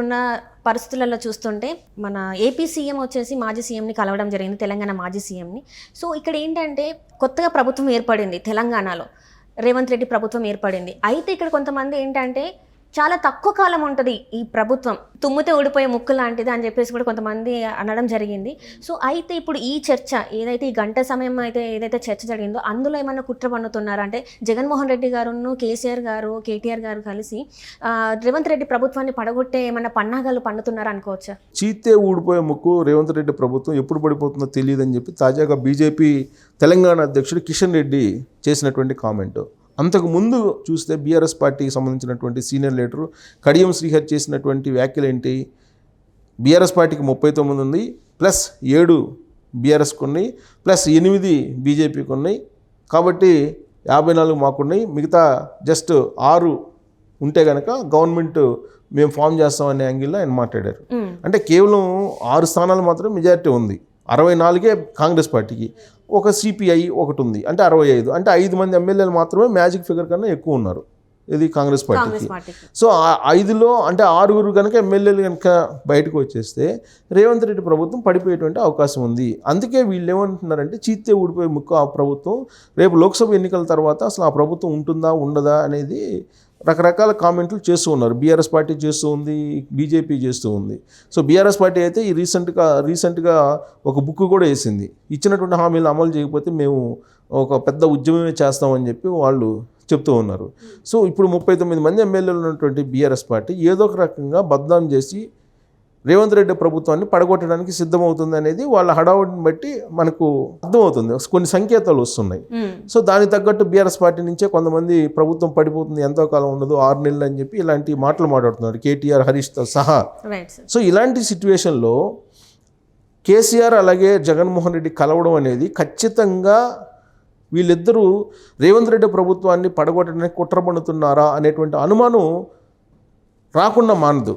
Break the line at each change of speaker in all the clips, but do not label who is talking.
ఇప్పుడున్న పరిస్థితులలో చూస్తుంటే మన ఏపీ సీఎం వచ్చేసి మాజీ సీఎంని కలవడం జరిగింది తెలంగాణ మాజీ సీఎంని. సో ఇక్కడ ఏంటంటే కొత్తగా ప్రభుత్వం ఏర్పడింది తెలంగాణలో. రేవంత్ రెడ్డి ప్రభుత్వం ఏర్పడింది. అయితే ఇక్కడ కొంతమంది ఏంటంటే చాలా తక్కువ కాలం ఉంటుంది ఈ ప్రభుత్వం. తుమ్మితే ఊడిపోయే ముక్కు లాంటిది అని చెప్పేసి కూడా కొంతమంది అనడం జరిగింది. సో అయితే ఇప్పుడు ఈ చర్చ ఏదైతే ఈ గంట సమయం అయితే ఏదైతే చర్చ జరిగిందో అందులో ఏమైనా కుట్ర పన్నుతున్నారా? అంటే జగన్మోహన్ రెడ్డి గారును కేసీఆర్ గారు కేటీఆర్ గారు కలిసి రేవంత్ రెడ్డి ప్రభుత్వాన్ని పడగొట్టే ఏమైనా పన్నాగాలు పన్నుతున్నారా అనుకోవచ్చా?
చీతే ఊడిపోయే ముక్కు రేవంత్ రెడ్డి ప్రభుత్వం ఎప్పుడు పడిపోతుందో తెలియదని చెప్పి తాజాగా బీజేపీ తెలంగాణ అధ్యక్షుడు కిషన్ రెడ్డి చేసినటువంటి కామెంటు. అంతకు ముందు చూస్తే బీఆర్ఎస్ పార్టీకి సంబంధించినటువంటి సీనియర్ లీడరు కడియం శ్రీహర్ చేసినటువంటి వ్యాఖ్యలు ఏంటి? బీఆర్ఎస్ పార్టీకి ముప్పై తొమ్మిది ఉంది ప్లస్ ఏడు బీఆర్ఎస్కి ఉన్నాయి ప్లస్ ఎనిమిది బీజేపీకి ఉన్నాయి. కాబట్టి యాభై నాలుగు మాకున్నాయి మిగతా జస్ట్ ఆరు ఉంటే కనుక గవర్నమెంట్ మేము ఫామ్ చేస్తామనే యాంగిల్లో ఆయన మాట్లాడారు. అంటే కేవలం ఆరు స్థానాలు మాత్రం మెజారిటీ ఉంది. అరవై నాలుగే కాంగ్రెస్ పార్టీకి. ఒక సిపిఐ ఒకటి ఉంది. అంటే అరవై ఐదు. అంటే ఐదు మంది ఎమ్మెల్యేలు మాత్రమే మ్యాజిక్ ఫిగర్ కన్నా ఎక్కువ ఉన్నారు. ఇది కాంగ్రెస్ పార్టీకి. సో ఆ ఐదులో అంటే ఆరుగురు కనుక ఎమ్మెల్యేలు కనుక బయటకు వచ్చేస్తే రేవంత్ రెడ్డి ప్రభుత్వం పడిపోయేటువంటి అవకాశం ఉంది. అందుకే వీళ్ళు ఏమంటున్నారంటే చీతే ఊడిపోయే ముక్కు ఆ ప్రభుత్వం. రేపు లోక్సభ ఎన్నికల తర్వాత అసలు ఆ ప్రభుత్వం ఉంటుందా ఉండదా అనేది రకరకాల కామెంట్లు చేస్తూ ఉన్నారు. బీఆర్ఎస్ పార్టీ చేస్తూ ఉంది బీజేపీ చేస్తూ ఉంది. సో బీఆర్ఎస్ పార్టీ అయితే ఈ రీసెంట్గా రీసెంట్గా ఒక బుక్ కూడా వేసింది. ఇచ్చినటువంటి హామీలు అమలు చేయకపోతే మేము ఒక పెద్ద ఉద్యమమే చేస్తామని చెప్పి వాళ్ళు చెప్తూ ఉన్నారు. సో ఇప్పుడు ముప్పై తొమ్మిది మంది ఎమ్మెల్యేలు ఉన్నటువంటి బీఆర్ఎస్ పార్టీ ఏదో ఒక రకంగా బద్నాం చేసి రేవంత్ రెడ్డి ప్రభుత్వాన్ని పడగొట్టడానికి సిద్ధమవుతుంది అనేది వాళ్ళ హడావుడిని బట్టి మనకు అర్థమవుతుంది. కొన్ని సంకేతాలు వస్తున్నాయి. సో దానికి తగ్గట్టు బీఆర్ఎస్ పార్టీ నుంచే కొంతమంది ప్రభుత్వం పడిపోతుంది ఎంతో కాలం ఉండదు ఆరు నెలలు అని చెప్పి ఇలాంటి మాటలు మాట్లాడుతున్నారు. కేటీఆర్ హరీష్తో సహా. సో ఇలాంటి సిచ్యువేషన్లో కేసీఆర్ అలాగే జగన్మోహన్ రెడ్డి కలవడం అనేది ఖచ్చితంగా వీళ్ళిద్దరూ రేవంత్ రెడ్డి ప్రభుత్వాన్ని పడగొట్టడానికి కుట్ర పన్నుతున్నారా అనేటువంటి అనుమానం రాకుండా మానదు.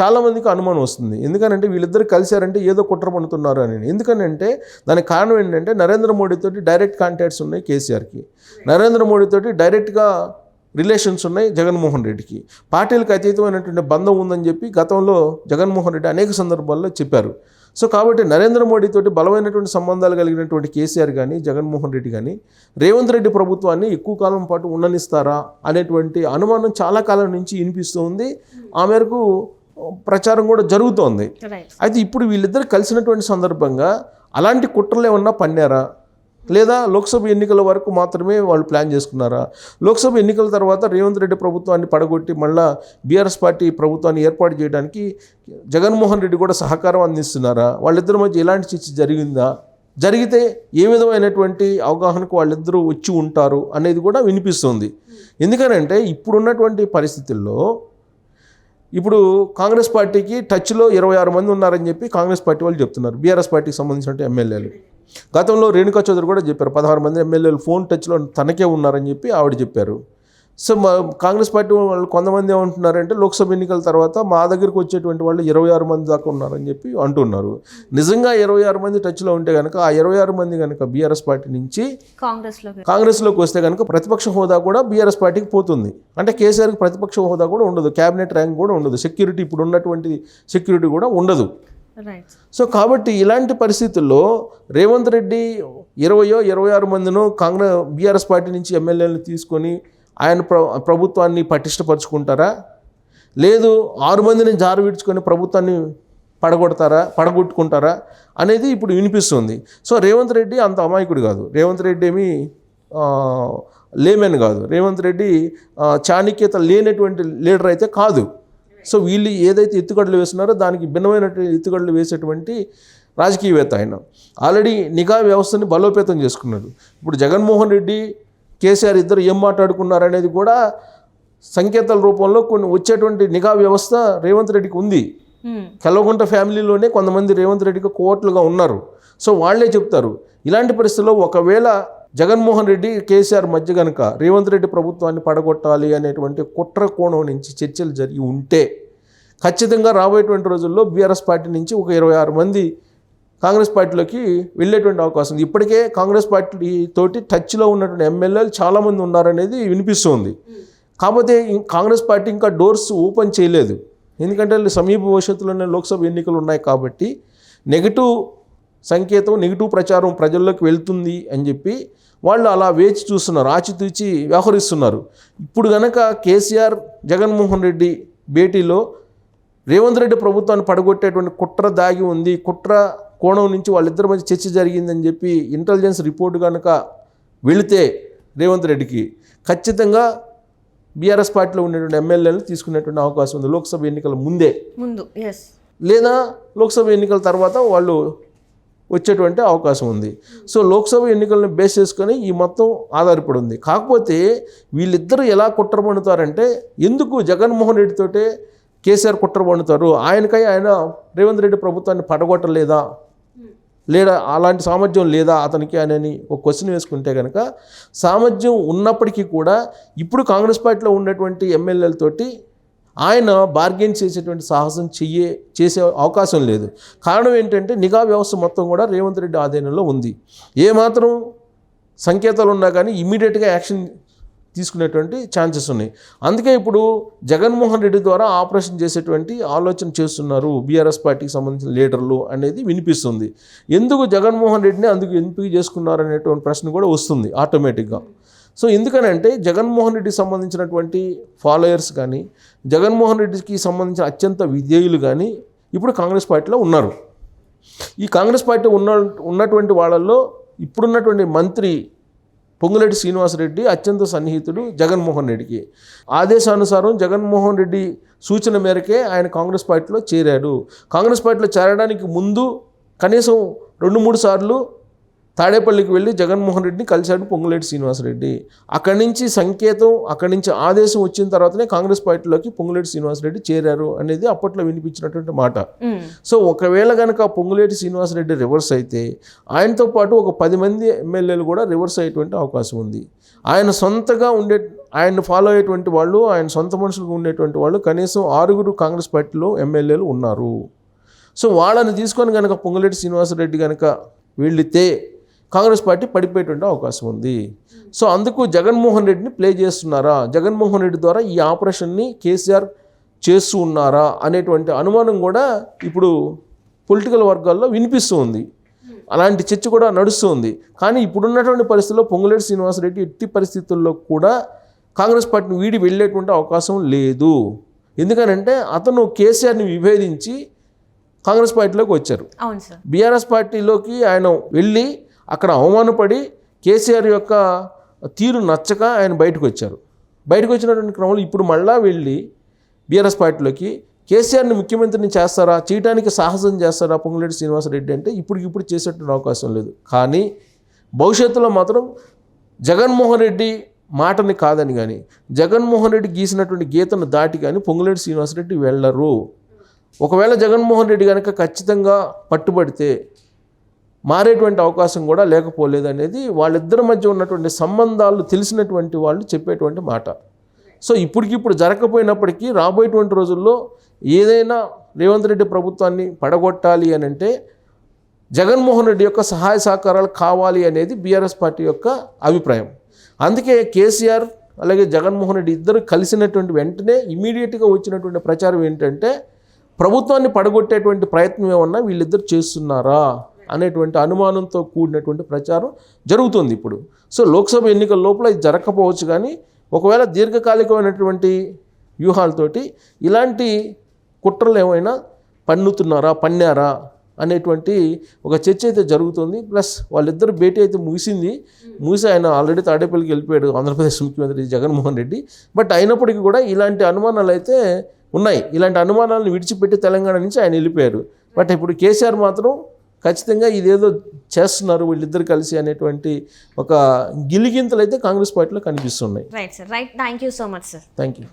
చాలామందికి అనుమానం వస్తుంది. ఎందుకనంటే వీళ్ళిద్దరు కలిశారంటే ఏదో కుట్ర పన్నుతున్నారు అని. ఎందుకనంటే దానికి కారణం ఏంటంటే నరేంద్ర మోడీతోటి డైరెక్ట్ కాంటాక్ట్స్ ఉన్నాయి కేసీఆర్కి. నరేంద్ర మోడీతోటి డైరెక్ట్గా రిలేషన్స్ ఉన్నాయి జగన్మోహన్ రెడ్డికి. పార్టీలకు అతీతమైనటువంటి బంధం ఉందని చెప్పి గతంలో జగన్మోహన్ రెడ్డి అనేక సందర్భాల్లో చెప్పారు. సో కాబట్టి నరేంద్ర మోడీతోటి బలమైనటువంటి సంబంధాలు కలిగినటువంటి కేసీఆర్ కానీ జగన్మోహన్ రెడ్డి కానీ రేవంత్ రెడ్డి ప్రభుత్వాన్ని ఎక్కువ కాలం పాటు ఉండనిస్తారా అనేటువంటి అనుమానం చాలా కాలం నుంచి వినిపిస్తూ ఉంది ఆ మేరకు ప్రచారం కూడా జరుగుతోంది. అయితే ఇప్పుడు వీళ్ళిద్దరు కలిసినటువంటి సందర్భంగా అలాంటి కుట్రలు ఏమన్నా పన్నారా? లేదా లోక్సభ ఎన్నికల వరకు మాత్రమే వాళ్ళు ప్లాన్ చేసుకున్నారా? లోక్సభ ఎన్నికల తర్వాత రేవంత్ రెడ్డి ప్రభుత్వాన్ని పడగొట్టి మళ్ళా బీఆర్ఎస్ పార్టీ ప్రభుత్వాన్ని ఏర్పాటు చేయడానికి జగన్మోహన్ రెడ్డి కూడా సహకారం అందిస్తున్నారా? వాళ్ళిద్దరి మధ్య ఎలాంటి చర్చ జరిగిందా? జరిగితే ఏ విధమైనటువంటి అవగాహనకు వాళ్ళిద్దరూ వచ్చి ఉంటారు అనేది కూడా వినిపిస్తుంది. ఎందుకనంటే ఇప్పుడున్నటువంటి పరిస్థితుల్లో ఇప్పుడు కాంగ్రెస్ పార్టీకి టచ్లో ఇరవై ఆరు మంది ఉన్నారని చెప్పి కాంగ్రెస్ పార్టీ వాళ్ళు చెప్తున్నారు. బీఆర్ఎస్ పార్టీకి సంబంధించిన ఎమ్మెల్యేలు. గతంలో రేణుకా చౌదరి కూడా చెప్పారు పదహారు మంది ఎమ్మెల్యేలు ఫోన్ టచ్లో తనకే ఉన్నారని చెప్పి ఆవిడ చెప్పారు. సో మా కాంగ్రెస్ పార్టీ వాళ్ళు కొంతమంది ఏమంటున్నారంటే లోక్సభ ఎన్నికల తర్వాత మా దగ్గరికి వచ్చేటువంటి వాళ్ళు ఇరవై ఆరు మంది దాకా ఉన్నారని చెప్పి అంటున్నారు. నిజంగా ఇరవై ఆరు మంది టచ్లో ఉంటే కనుక ఆ ఇరవై ఆరు మంది కనుక బీఆర్ఎస్ పార్టీ నుంచి
కాంగ్రెస్లో
కాంగ్రెస్లోకి వస్తే కనుక ప్రతిపక్ష హోదా కూడా బీఆర్ఎస్ పార్టీకి పోతుంది. అంటే కేసీఆర్కి ప్రతిపక్ష హోదా కూడా ఉండదు క్యాబినెట్ ర్యాంక్ కూడా ఉండదు సెక్యూరిటీ ఇప్పుడు ఉన్నటువంటి సెక్యూరిటీ కూడా ఉండదు. సో కాబట్టి ఇలాంటి పరిస్థితుల్లో రేవంత్ రెడ్డి ఇరవయో ఇరవై ఆరు మందినో కాంగ్రెస్ బీఆర్ఎస్ పార్టీ నుంచి ఎమ్మెల్యేలను తీసుకొని ఆయన ప్ర ప్రభుత్వాన్ని పటిష్టపరుచుకుంటారా? లేదు ఆరు మందిని జారు విడుచుకొని ప్రభుత్వాన్ని పడగొడతారా పడగొట్టుకుంటారా అనేది ఇప్పుడు వినిపిస్తుంది. సో రేవంత్ రెడ్డి అంత అమాయకుడు కాదు. రేవంత్ రెడ్డి ఏమి ఆ, లేమెన్ కాదు. రేవంత్ రెడ్డి చాణిక్యత చాణక్యత లేనటువంటి లీడర్ అయితే కాదు. సో వీళ్ళు ఏదైతే ఎత్తుగడలు వేస్తున్నారో దానికి భిన్నమైనటువంటి ఎత్తుగడలు వేసేటువంటి రాజకీయవేత్త ఆయన. ఆల్రెడీ నిఘా వ్యవస్థని బలోపేతం చేసుకున్నాడు. ఇప్పుడు జగన్మోహన్ రెడ్డి కేసీఆర్ ఇద్దరు ఏం మాట్లాడుకున్నారనేది కూడా సంకేతాల రూపంలో కొన్ని వచ్చేటువంటి నిఘా వ్యవస్థ రేవంత్ రెడ్డికి ఉంది. కల్వకుంట ఫ్యామిలీలోనే కొంతమంది రేవంత్ రెడ్డికి కోట్లుగా ఉన్నారు. సో వాళ్ళే చెప్తారు ఇలాంటి పరిస్థితుల్లో ఒకవేళ జగన్మోహన్ రెడ్డి కేసీఆర్ మధ్య కనుక రేవంత్ రెడ్డి ప్రభుత్వాన్ని పడగొట్టాలి అనేటువంటి కుట్ర కోణం నుంచి చర్చలు జరిగి ఉంటే ఖచ్చితంగా రాబోయేటువంటి రోజుల్లో బీఆర్ఎస్ పార్టీ నుంచి ఒక ఇరవై ఆరు మంది కాంగ్రెస్ పార్టీలోకి వెళ్ళేటువంటి అవకాశం ఉంది. ఇప్పటికే కాంగ్రెస్ పార్టీ తోటి టచ్లో ఉన్నటువంటి ఎమ్మెల్యేలు చాలామంది ఉన్నారనేది వినిపిస్తుంది. కాకపోతే కాంగ్రెస్ పార్టీ ఇంకా డోర్స్ ఓపెన్ చేయలేదు. ఎందుకంటే సమీప భవిష్యత్తులోనే లోక్సభ ఎన్నికలు ఉన్నాయి కాబట్టి నెగిటివ్ సంకేతం నెగిటివ్ ప్రచారం ప్రజల్లోకి వెళ్తుంది అని చెప్పి వాళ్ళు అలా వేచి చూస్తున్నారు ఆచితూచి వ్యవహరిస్తున్నారు. ఇప్పుడు గనక కేసీఆర్ జగన్మోహన్ రెడ్డి భేటీలో రేవంత్ రెడ్డి ప్రభుత్వాన్ని పడగొట్టేటువంటి కుట్ర దాగి ఉంది కుట్ర కోణం నుంచి వాళ్ళిద్దరి మధ్య చర్చ జరిగిందని చెప్పి ఇంటెలిజెన్స్ రిపోర్ట్ కనుక వెళితే రేవంత్ రెడ్డికి ఖచ్చితంగా బీఆర్ఎస్ పార్టీలో ఉండేటువంటి ఎమ్మెల్యేలు తీసుకునేటువంటి అవకాశం ఉంది. లోక్సభ ఎన్నికల ముందే.
ముందు
లేదా లోక్సభ ఎన్నికల తర్వాత వాళ్ళు వచ్చేటువంటి అవకాశం ఉంది. సో లోక్సభ ఎన్నికలను బేస్ చేసుకొని ఈ మొత్తం ఆధారపడి ఉంది కాకపోతే వీళ్ళిద్దరూ ఎలా కుట్ర పండుతారంటే ఎందుకు జగన్మోహన్ రెడ్డితోటే కేసీఆర్ కుట్ర పండుతారు ఆయనకై ఆయన రేవంత్ రెడ్డి ప్రభుత్వాన్ని పడగొట్టలేదా? లేదా అలాంటి సామర్థ్యం లేదా? అతనికి అని ఒక క్వశ్చన్ వేసుకుంటే కనుక సామర్థ్యం ఉన్నప్పటికీ కూడా ఇప్పుడు కాంగ్రెస్ పార్టీలో ఉన్నటువంటి ఎమ్మెల్యేలతోటి ఆయన బార్గెన్ చేసేటువంటి సాహసం చెయ్యే చేసే అవకాశం లేదు. కారణం ఏంటంటే నిఘా వ్యవస్థ మొత్తం కూడా రేవంత్ రెడ్డి ఆధీనంలో ఉంది. ఏమాత్రం సంకేతాలు ఉన్నా కానీ ఇమీడియట్గా యాక్షన్ తీసుకునేటువంటి ఛాన్సెస్ ఉన్నాయి. అందుకే ఇప్పుడు జగన్మోహన్ రెడ్డి ద్వారా ఆపరేషన్ చేసేటువంటి ఆలోచన చేస్తున్నారు బీఆర్ఎస్ పార్టీకి సంబంధించిన లీడర్లు అనేది వినిపిస్తుంది. ఎందుకు జగన్మోహన్ రెడ్డిని అందుకు ఎంపిక చేసుకున్నారు అనేటువంటి ప్రశ్న కూడా వస్తుంది ఆటోమేటిక్గా. సో ఎందుకనంటే జగన్మోహన్ రెడ్డికి సంబంధించినటువంటి ఫాలోయర్స్ కానీ జగన్మోహన్ రెడ్డికి సంబంధించిన అత్యంత విధేయులు కానీ ఇప్పుడు కాంగ్రెస్ పార్టీలో ఉన్నారు. ఈ కాంగ్రెస్ పార్టీ ఉన్న ఉన్నటువంటి వాళ్ళల్లో ఇప్పుడున్నటువంటి మంత్రి పొంగులేటి శ్రీనివాసరెడ్డి అత్యంత సన్నిహితుడు జగన్మోహన్ రెడ్డికి. ఆదేశానుసారం జగన్మోహన్ రెడ్డి సూచన మేరకే ఆయన కాంగ్రెస్ పార్టీలో చేరాడు. కాంగ్రెస్ పార్టీలో చేరడానికి ముందు కనీసం రెండు మూడు సార్లు తాడేపల్లికి వెళ్ళి జగన్మోహన్ రెడ్డిని కలిశాడు పొంగులేటి శ్రీనివాసరెడ్డి. అక్కడి నుంచి సంకేతం అక్కడి నుంచి ఆదేశం వచ్చిన తర్వాతనే కాంగ్రెస్ పార్టీలోకి పొంగులేటి శ్రీనివాసరెడ్డి చేరారు అనేది అప్పట్లో వినిపించినటువంటి మాట. సో ఒకవేళ కనుక పొంగులేటి శ్రీనివాసరెడ్డి రివర్స్ అయితే ఆయనతో పాటు ఒక పది మంది ఎమ్మెల్యేలు కూడా రివర్స్ అయ్యేటువంటి అవకాశం ఉంది. ఆయన సొంతగా ఉండే ఆయన ఫాలో అయ్యేటువంటి వాళ్ళు ఆయన సొంత మనుషులుగా ఉండేటువంటి వాళ్ళు కనీసం ఆరుగురు కాంగ్రెస్ పార్టీలో ఎమ్మెల్యేలు ఉన్నారు. సో వాళ్ళని తీసుకొని కనుక పొంగులేటి శ్రీనివాసరెడ్డి కనుక వెళితే కాంగ్రెస్ పార్టీ పడిపోయేటువంటి అవకాశం ఉంది. సో అందుకు జగన్మోహన్ రెడ్డిని ప్లే చేస్తున్నారా? జగన్మోహన్ రెడ్డి ద్వారా ఈ ఆపరేషన్ని కేసీఆర్ చేస్తూ ఉన్నారా? అనేటువంటి అనుమానం కూడా ఇప్పుడు పొలిటికల్ వర్గాల్లో వినిపిస్తూ ఉంది. అలాంటి చర్చ కూడా నడుస్తుంది కానీ ఇప్పుడున్నటువంటి పరిస్థితుల్లో పొంగులేటి శ్రీనివాసరెడ్డి ఎట్టి పరిస్థితుల్లో కూడా కాంగ్రెస్ పార్టీని వీడి వెళ్ళేటువంటి అవకాశం లేదు. ఎందుకనంటే అతను కేసీఆర్ని విభేదించి కాంగ్రెస్ పార్టీలోకి వచ్చారు. బీఆర్ఎస్ పార్టీలోకి ఆయన వెళ్ళి అక్కడ అవమానపడి కేసీఆర్ యొక్క తీరు నచ్చక ఆయన బయటకు వచ్చారు. బయటకు వచ్చినటువంటి క్రమంలో ఇప్పుడు మళ్ళా వెళ్ళి బీఆర్ఎస్ పార్టీలోకి కేసీఆర్ని ముఖ్యమంత్రిని చేస్తారా? చేయడానికి సాహసం చేస్తారా? పొంగులేటి శ్రీనివాసరెడ్డి అంటే ఇప్పటికిప్పుడు చేసేటువంటి అవకాశం లేదు. కానీ భవిష్యత్తులో మాత్రం జగన్మోహన్ రెడ్డి మాటని కాదని కానీ జగన్మోహన్ రెడ్డి గీసినటువంటి గీతను దాటి కానీ పొంగులేటి శ్రీనివాసరెడ్డి వెళ్ళరు. ఒకవేళ జగన్మోహన్ రెడ్డి కనుక ఖచ్చితంగా పట్టుబడితే మారేటువంటి అవకాశం కూడా లేకపోలేదు అనేది వాళ్ళిద్దరి మధ్య ఉన్నటువంటి సంబంధాలు తెలిసినటువంటి వాళ్ళు చెప్పేటువంటి మాట. సో ఇప్పటికిప్పుడు జరగకపోయినప్పటికీ రాబోయేటువంటి రోజుల్లో ఏదైనా రేవంత్ రెడ్డి ప్రభుత్వాన్ని పడగొట్టాలి అని అంటే జగన్మోహన్ రెడ్డి యొక్క సహాయ సహకారాలు కావాలి అనేది బీఆర్ఎస్ పార్టీ యొక్క అభిప్రాయం. అందుకే కేసీఆర్ అలాగే జగన్మోహన్ రెడ్డి ఇద్దరు కలిసినటువంటి వెంటనే ఇమీడియట్గా వచ్చినటువంటి ప్రచారం ఏంటంటే ప్రభుత్వాన్ని పడగొట్టేటువంటి ప్రయత్నం ఏమన్నా వీళ్ళిద్దరు చేస్తున్నారా? అనేటువంటి అనుమానంతో కూడినటువంటి ప్రచారం జరుగుతుంది ఇప్పుడు. సో లోక్సభ ఎన్నికల లోపల ఇది జరగకపోవచ్చు కానీ ఒకవేళ దీర్ఘకాలికమైనటువంటి వ్యూహాలతోటి ఇలాంటి కుట్రలు ఏమైనా పన్నుతున్నారా పన్నారా అనేటువంటి ఒక చర్చ అయితే జరుగుతుంది. ప్లస్ వాళ్ళిద్దరు భేటీ అయితే ముగిసింది. ముగిసి ఆయన ఆల్రెడీ తాడేపల్లికి వెళ్ళిపోయాడు ఆంధ్రప్రదేశ్ ముఖ్యమంత్రి జగన్మోహన్ రెడ్డి. బట్ అయినప్పటికీ కూడా ఇలాంటి అనుమానాలు అయితే ఉన్నాయి. ఇలాంటి అనుమానాలను విడిచిపెట్టి తెలంగాణ నుంచి ఆయన వెళ్ళిపోయారు. బట్ ఇప్పుడు కేసీఆర్ మాత్రం ఖచ్చితంగా ఇదేదో చేస్తున్నారు వీళ్ళిద్దరు కలిసి అనేటువంటి ఒక గిలిగింతలు అయితే కాంగ్రెస్ పార్టీలో కనిపిస్తున్నాయి.
Right sir right thank you so much sir
thank you